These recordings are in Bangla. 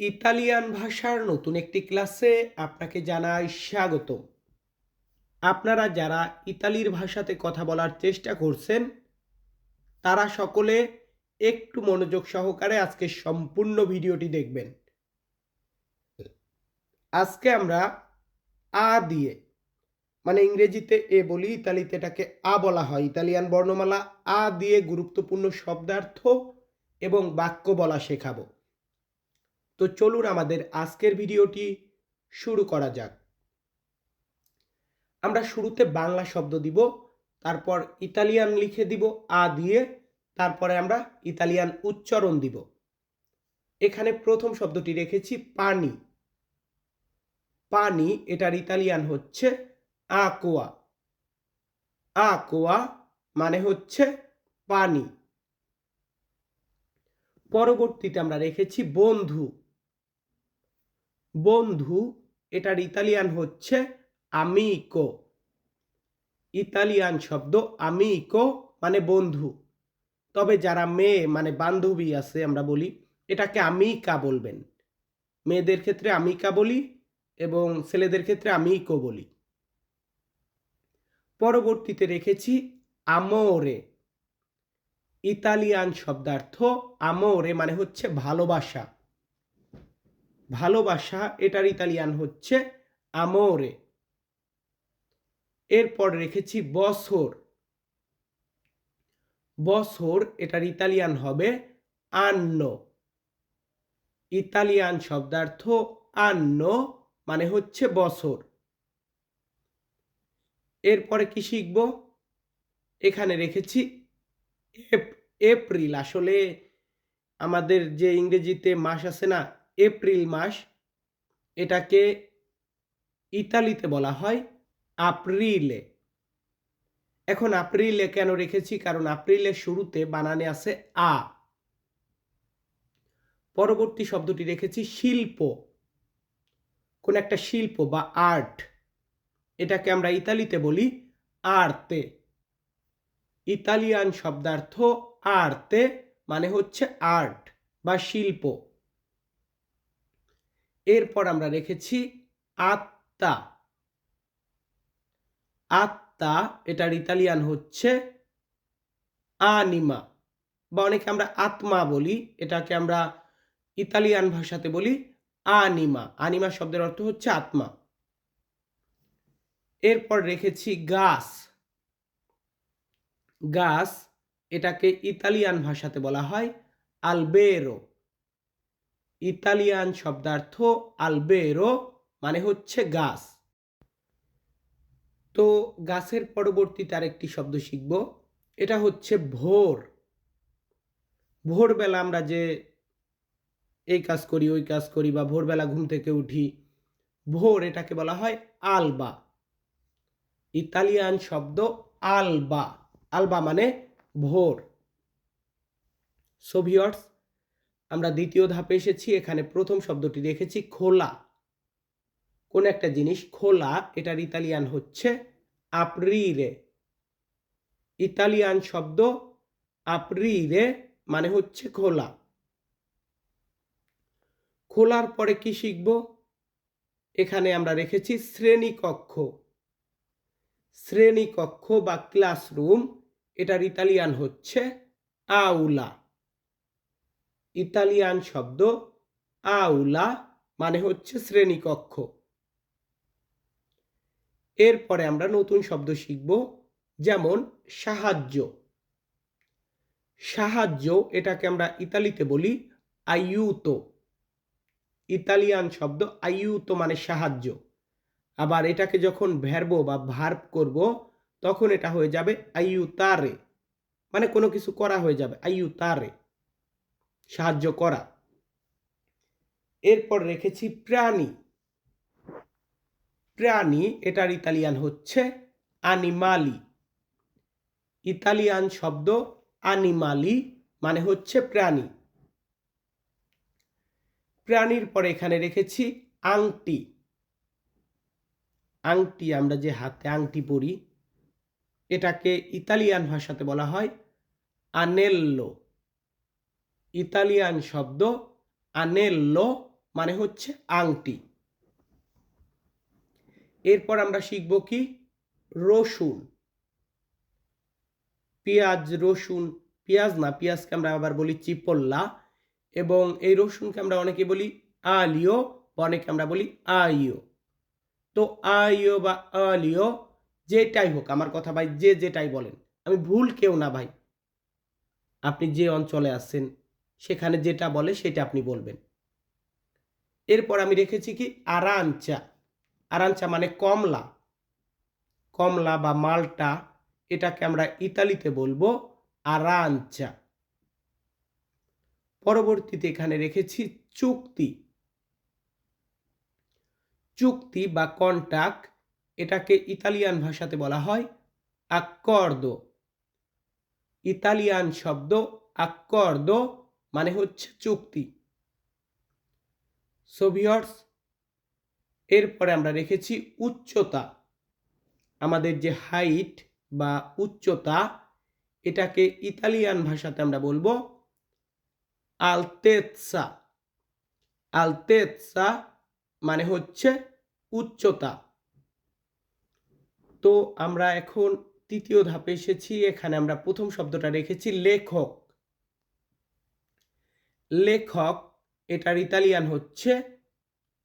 ইতালিয়ান ভাষার নতুন একটি ক্লাসে আপনাকে জানাই স্বাগত। আপনারা যারা ইতালির ভাষাতে কথা বলার চেষ্টা করছেন, তারা সকলে একটু মনোযোগ সহকারে আজকে সম্পূর্ণ ভিডিওটি দেখবেন। আজকে আমরা আ দিয়ে মানে ইংরেজিতে এ বলি, ইতালিতে এটাকে আ বলা হয়। ইতালিয়ান বর্ণমালা আ দিয়ে গুরুত্বপূর্ণ শব্দার্থ এবং বাক্য বলা শেখাবো। তো চলুন আমাদের আজকের ভিডিওটি শুরু করা যাক। আমরা শুরুতে বাংলা শব্দ দিব, তারপর ইতালিয়ান লিখে দিব আ দিয়ে, তারপরে আমরা ইতালিয়ান উচ্চারণ দিব। এখানে প্রথম শব্দটি রেখেছি পানি। পানি, এটার ইতালিয়ান হচ্ছে আকোয়া। আকোয়া মানে হচ্ছে পানি। পরবর্তীতে আমরা রেখেছি বন্ধু। বন্ধু, এটার ইতালিয়ান হচ্ছে আমিকো ইতালিয়ান শব্দ আমিকো মানে বন্ধু। তবে যারা মেয়ে মানে বান্ধবী আছে আমরা বলি, এটাকে আমিকা বলবেন। মেয়েদের ক্ষেত্রে আমিকা বলি এবং ছেলেদের ক্ষেত্রে আমিকো বলি। পরবর্তীতে রেখেছি আমোরে ইতালিয়ান শব্দার্থ আমোরে মানে হচ্ছে ভালোবাসা। ভালোবাসা, এটার ইতালিয়ান হচ্ছে আমোরে এরপর রেখেছি বছর। বছর, এটার ইতালিয়ান হবে আন্ন ইতালিয়ান শব্দার্থ আন্ন মানে হচ্ছে বছর। এরপরে কি শিখব? এখানে রেখেছি এপ্রিল। আসলে আমাদের যে ইংরেজিতে মাস আছে না এপ্রিল মাস, এটাকে ইতালিতে বলা হয় আপ্রিলে। এখন আপ্রিলে কেন রেখেছি? কারণ আপ্রিলের শুরুতে বানানে আছে আ। পরবর্তী শব্দটি রেখেছি শিল্প। কোন একটা শিল্প বা আর্ট। এটাকে আমরা ইতালিতে বলি আর্তে। ইতালিয়ান শব্দার্থ আর্তে মানে হচ্ছে আর্ট বা শিল্প। এরপর আমরা রেখেছি আত্মা। আত্মা, এটার ইতালিয়ান হচ্ছে আনিমা। বা অনেকে আমরা আত্মা বলি, এটাকে আমরা ইতালিয়ান ভাষাতে বলি আনিমা। আনিমা শব্দের অর্থ হচ্ছে আত্মা। এরপর রেখেছি গাছ। গাছ, এটাকে ইতালিয়ান ভাষাতে বলা হয় আলবেরো। ইতালিয়ান শব্দার্থ আলবেরো মানে হচ্ছে গাছ। তো গাছের পরবর্তীতে আরেকটি শব্দ শিখব, এটা হচ্ছে ভোর। ভোরবেলা আমরা যে এই কাজ করি, ওই কাজ করি বা ভোরবেলা ঘুম থেকে উঠি, ভোর এটাকে বলা হয় আলবা। ইতালিয়ান শব্দ আলবা। আলবা মানে ভোর। সোভিয়টস আমরা দ্বিতীয় ধাপে এসেছি, এখানে প্রথম শব্দটি রেখেছি খোলা। কোন একটা জিনিস, খোলা, এটার ইতালিয়ান হচ্ছে আপ্রিরে ইতালিয়ান শব্দ আপ্রিরে মানে হচ্ছে খোলা। খোলার পরে কি শিখব? এখানে আমরা রেখেছি শ্রেণীকক্ষ। শ্রেণীকক্ষ বা ক্লাসরুম এটার ইতালিয়ান হচ্ছে আউলা ইতালিয়ান শব্দ আউলা মানে হচ্ছে শ্রেণীকক্ষ। এরপরে আমরা নতুন শব্দ শিখব, যেমন সাহায্য। সাহায্য এটাকে আমরা ইতালিতে বলি আইউতো। ইতালিয়ান শব্দ আইউতো মানে সাহায্য। আবার এটাকে যখন ভ্যারব বা ভার্ব করব, তখন এটা হয়ে যাবে আইউতারে। মানে কোনো কিছু করা হয়ে যাবে, আইউতারে। সাহায্য করা। এরপর রেখেছি প্রাণী। প্রাণী, এটার ইতালিয়ান হচ্ছে আনিমালি ইতালিয়ান শব্দ আনিমালি মানে হচ্ছে প্রাণী। প্রাণীর পরে এখানে রেখেছি আংটি। আংটি আমরা যে হাতে আংটি পরি, এটাকে ইতালিয়ান ভাষাতে বলা হয় আনেল্লো। ইতালিয়ান শব্দ আনেল্লো মানে হচ্ছে আংটি। এরপর আমরা শিখব কি? রসুন। পেঁয়াজ রসুন, পেঁয়াজ না, পেঁয়াজকে আমরা আবার বলি চিপল্লা এবং এই রসুনকে আমরা অনেকে বলি আলিও বা অনেকে আমরা বলি আইও। তো আইও বা আলিও যেটাই হোক, আমার কথা ভাই, যে যেটাই বলেন, আমি ভুল কেউ না ভাই। আপনি যে অঞ্চলে আছেন সেখানে যেটা বলে সেটা আপনি বলবেন। এরপর আমি রেখেছি কি? আরাঞ্চা। আরাঞ্চা মানে কমলা। কমলা বা মালটা এটাকে আমরা ইতালিতে বলব আরাঞ্চা। পরবর্তীতে এখানে রেখেছি চুক্তি। চুক্তি বা কন্টাক্ট এটাকে ইতালিয়ান ভাষাতে বলা হয় আক্কর্দো ইতালিয়ান শব্দ আক্কর্দো মানে হচ্ছে চুক্তি। সোভিয়টস এরপরে আমরা রেখেছি উচ্চতা। আমাদের যে হাইট বা উচ্চতা, এটাকে ইতালিয়ান ভাষাতে আমরা বলব আলতেৎসা আলতেৎসা মানে হচ্ছে উচ্চতা। তো আমরা এখন তৃতীয় ধাপে এসেছি, এখানে আমরা প্রথম শব্দটা রেখেছি লেখক। লেখক, এটার ইতালিয়ান হচ্ছে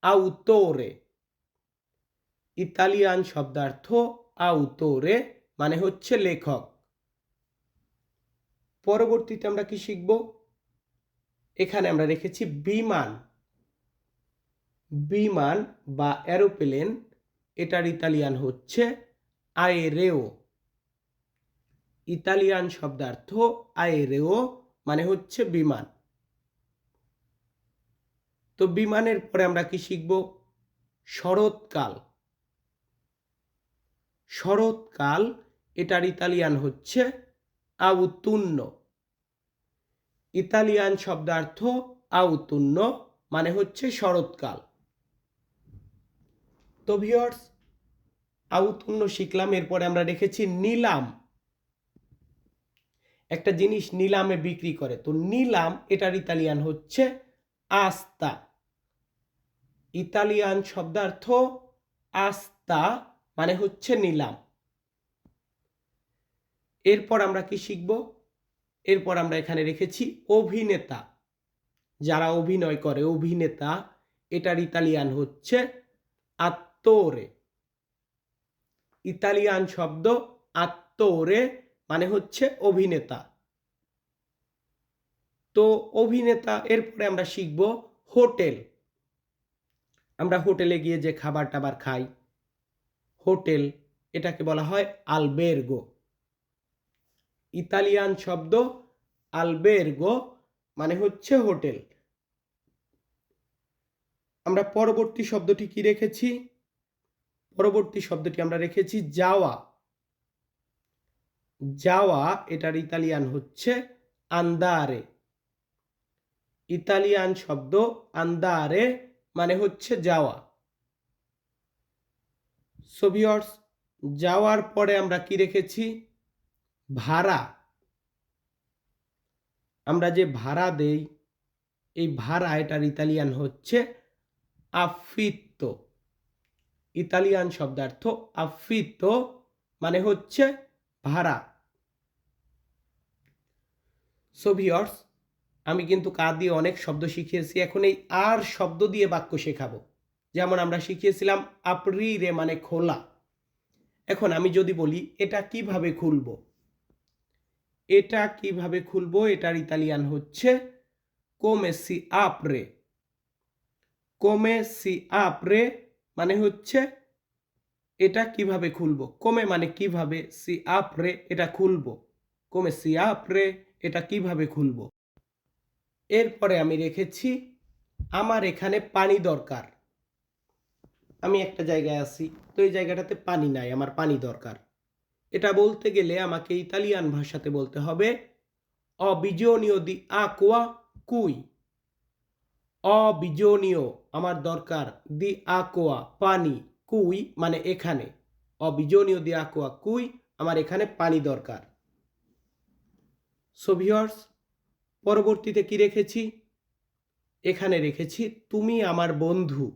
আউতোরে ইতালিয়ান শব্দার্থ আউতোরে মানে হচ্ছে লেখক। পরবর্তীতে আমরা কি শিখব? এখানে আমরা রেখেছি বিমান। বিমান বা অ্যারোপ্লেন এটার ইতালিয়ান হচ্ছে আয়েরেও ইতালিয়ান শব্দার্থ আয়েরেও মানে হচ্ছে বিমান। তো বিমানের পরে আমরা কি শিখব? শরৎকাল। শরৎকাল, এটার ইতালিয়ান হচ্ছে আউতুন্ন। ইতালিয়ান শব্দার্থ আউতুন্ন মানে হচ্ছে শরৎকাল। তো ভিওর্স আউতুন্ন শিখলাম, এরপরে আমরা রেখেছি নিলাম। একটা জিনিস নিলামে বিক্রি করে। তো নিলাম, এটার ইতালিয়ান হচ্ছে আস্তা ইতালিয়ান শব্দার্থ আস্তা মানে হচ্ছে নিলাম। এরপর আমরা কি শিখব? এরপর আমরা এখানে রেখেছি অভিনেতা। যারা অভিনয় করে, অভিনেতা, এটার ইতালিয়ান হচ্ছে আত্মরে ইতালিয়ান শব্দ আত্মরে মানে হচ্ছে অভিনেতা। তো অভিনেতা, এরপরে আমরা শিখব হোটেল। আমরা হোটেলে গিয়ে যে খাবার টাবার খাই, হোটেল এটাকে বলা হয় আলবেরগো। ইতালিয়ান শব্দ আলবেরগো মানে হচ্ছে হোটেল। আমরা পরবর্তী শব্দটি কি রেখেছি? পরবর্তী শব্দটি আমরা রেখেছি যাওয়া। যাওয়া এটার ইতালিয়ান হচ্ছে আন্দারে। ইতালিয়ান শব্দ আন্দারে মানে হচ্ছে যাওয়া। সোভিয়টস যাওয়ার পরে আমরা কি রেখেছি? ভাড়া। আমরা যে ভাড়া দেই, এই ভাড়া এটার ইতালিয়ান হচ্ছে আফিত্ত ইতালিয়ান শব্দার্থ আফিত্ত মানে হচ্ছে ভাড়া। সোভিয়র্স আমি কিন্তু কা দিয়ে অনেক শব্দ শিখিয়েছি, এখন এই আর শব্দ দিয়ে বাক্য শেখাবো। যেমন আমরা শিখিয়েছিলাম আপরি রে মানে খোলা। এখন আমি যদি বলি, এটা কীভাবে খুলবো? এটা কীভাবে খুলবো? এটার ইতালিয়ান হচ্ছে কোমে সি আপরে কোমে সি আপরে মানে হচ্ছে, এটা কীভাবে খুলব? কোমে মানে কীভাবে? সি আপরে এটা খুলব। কোমে সি আপরে এটা কীভাবে খুলবো? এরপরে আমি রেখেছি, আমার এখানে পানি দরকার। আমি একটা জায়গায় আছি, তো এই জায়গাটাতে পানি নাই, আমার পানি দরকার। এটা বলতে গেলে আমাকে ইতালিয়ান ভাষাতে বলতে হবে, অবিজনীয় দি আকোয়া কুই। অবিজনীয় আমার দরকার দি আকোয়া, পানি, কুই মানে এখানে। অবিজনীয় দি আকোয়া কুই, আমার এখানে পানি দরকার। সোভিয়র্স পরবর্তীতে কি রেখেছি? এখানে রেখেছি, তুমি আমার বন্ধু।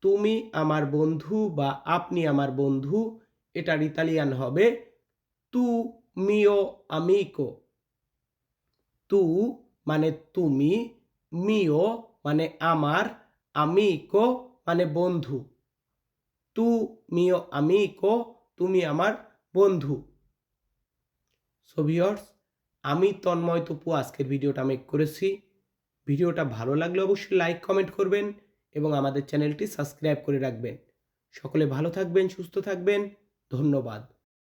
তুমি আমার বন্ধু বা আপনি আমার বন্ধু। এটার ইতালিয়ান হবে তু মিও আমিকো তু মানে তুমি। মিও মানে আমার। আমিকো মানে বন্ধু। তু মিও আমিকো তুমি আমার বন্ধু। সো ভিউয়ার্স আমি তন্ময় তপু, আজকের ভিডিওটা মেক করেছি। ভিডিওটা ভালো লাগলে অবশ্যই লাইক কমেন্ট করবেন এবং আমাদের চ্যানেলটি সাবস্ক্রাইব করে রাখবেন। সকলে ভালো থাকবেন, সুস্থ থাকবেন। ধন্যবাদ।